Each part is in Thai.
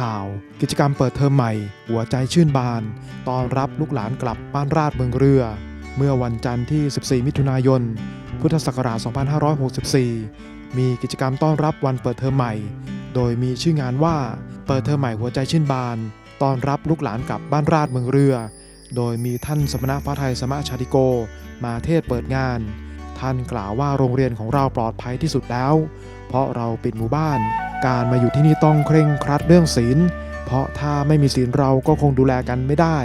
ข่าว กิจกรรมเปิดเทอมใหม่ หัวใจชื่นบาน ตอนรับลูกหลานกลับบ้านราชเมืองเรือ เมื่อวันจันทร์ที่ 14 มิถุนายน พุทธศักราช 2564 มีกิจกรรมต้อนรับวันเปิดเทอมใหม่ โดยมีชื่องานว่า เปิดเทอมใหม่หัวใจชื่นบาน ตอนรับลูกหลานกลับบ้านราชเมืองเรือ โดยมีท่านสมณพระไทยสมะชาติโก มาเทศเปิดงาน ท่านกล่าวว่าโรงเรียนของเราปลอดภัยที่สุดแล้ว เพราะเราปิดหมู่บ้าน การมาอยู่ที่นี่ต้องเคร่งครัดเรื่องศีล เพราะถ้าไม่มีศีลเราก็คงดูแลกันไม่ได้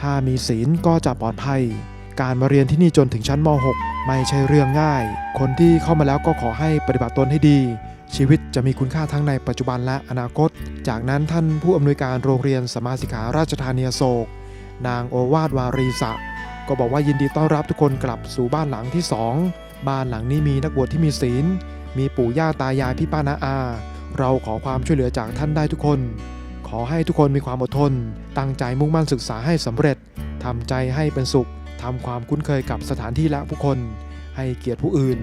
ถ้ามีศีลก็จะปลอดภัย การมาเรียนที่นี่จนถึงชั้นม .6 ไม่ใช่เรื่องง่าย คนที่เข้ามาแล้วก็ขอให้ปฏิบัติตนให้ดี ชีวิตจะมีคุณค่าทั้งในปัจจุบันและอนาคต จากนั้นท่านผู้อำนวยการโรงเรียนสมาสิกขาราชธานีโศก นางโอวาทวารีสะก็บอกว่ายินดีต้อนรับทุกคนกลับสู่บ้านหลังที่สองบ้านหลังนี้มีนักบวชที่มีศีล มีปู่ย่าตายายพี่ป้านาอา เราขอความช่วยเหลือจากท่านได้ทุกคน ขอให้ทุกคนมีความอดทน ตั้งใจมุ่งมั่นศึกษาให้สำเร็จทำใจให้เป็นสุขทำความคุ้นเคยกับสถานที่และผู้คน ให้เกียรติผู้อื่น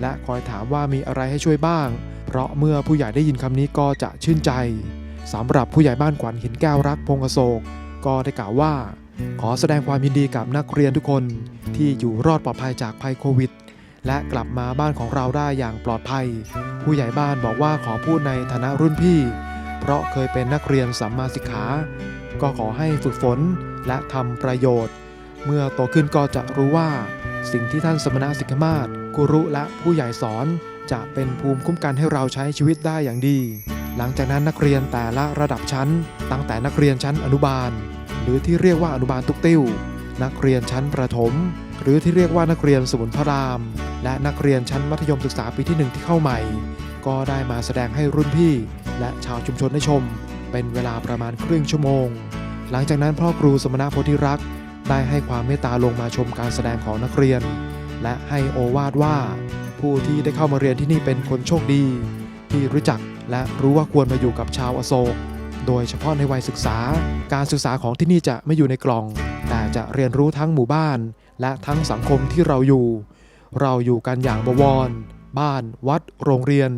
และคอยถามว่ามีอะไรให้ช่วยบ้าง เพราะเมื่อผู้ใหญ่ได้ยินคำนี้ก็จะชื่นใจสำหรับผู้ใหญ่บ้านขวัญหินแก้วรักพงอโศก ก็ได้กล่าวว่า ขอแสดงความยินดีกับนักเรียนทุกคน ที่อยู่รอดปลอดภัยจากภัยโควิด และกลับมาบ้านของเราได้อย่างปลอดภัย ผู้ใหญ่บ้านบอกว่าขอพูดในฐานะรุ่นพี่ เพราะเคยเป็นนักเรียนสัมมาสิกขา ก็ขอให้ฝึกฝนและทำประโยชน์ เมื่อโตขึ้นก็จะรู้ว่า สิ่งที่ท่านสมณะสิกมาศกุรุและผู้ใหญ่สอนจะเป็นภูมิคุ้มกันให้เราใช้ชีวิตได้อย่างดี หลังจากนั้นนักเรียนแต่ละระดับชั้น ตั้งแต่นักเรียนชั้นอนุบาล หรือที่เรียกว่าอนุบาลตุกติ้ว นักเรียนชั้นประถม หรือที่เรียกว่านักเรียนสมุนพระราม และนักเรียนชั้นมัธยมศึกษาปีที่หนึ่งที่เข้าใหม่ ก็ได้มาแสดงให้รุ่นพี่ และชาวชุมชนได้ชม เป็นเวลาประมาณครึ่งชั่วโมง หลังจากนั้นพ่อครูสมณะโพธิรักษ์ได้ให้ความเมตตาลงมาชมการแสดงของนักเรียน และให้โอวาทว่า ผู้ที่ได้เข้ามาเรียนที่นี่เป็นคนโชคดี ที่รู้จักและรู้ว่าควรมาอยู่กับชาวอโศกโดยเฉพาะในวัยศึกษา การศึกษาของที่นี่จะไม่อยู่ในกล่อง แต่จะเรียนรู้ทั้งหมู่บ้าน และทั้งสังคมที่เราอยู่ เราอยู่กันอย่างบวร บ้าน วัด โรงเรียน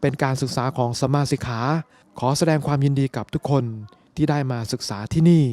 เป็นการศึกษาของสมมาสิกขา ขอแสดงความยินดีกับทุกคนที่ได้มาศึกษาที่นี่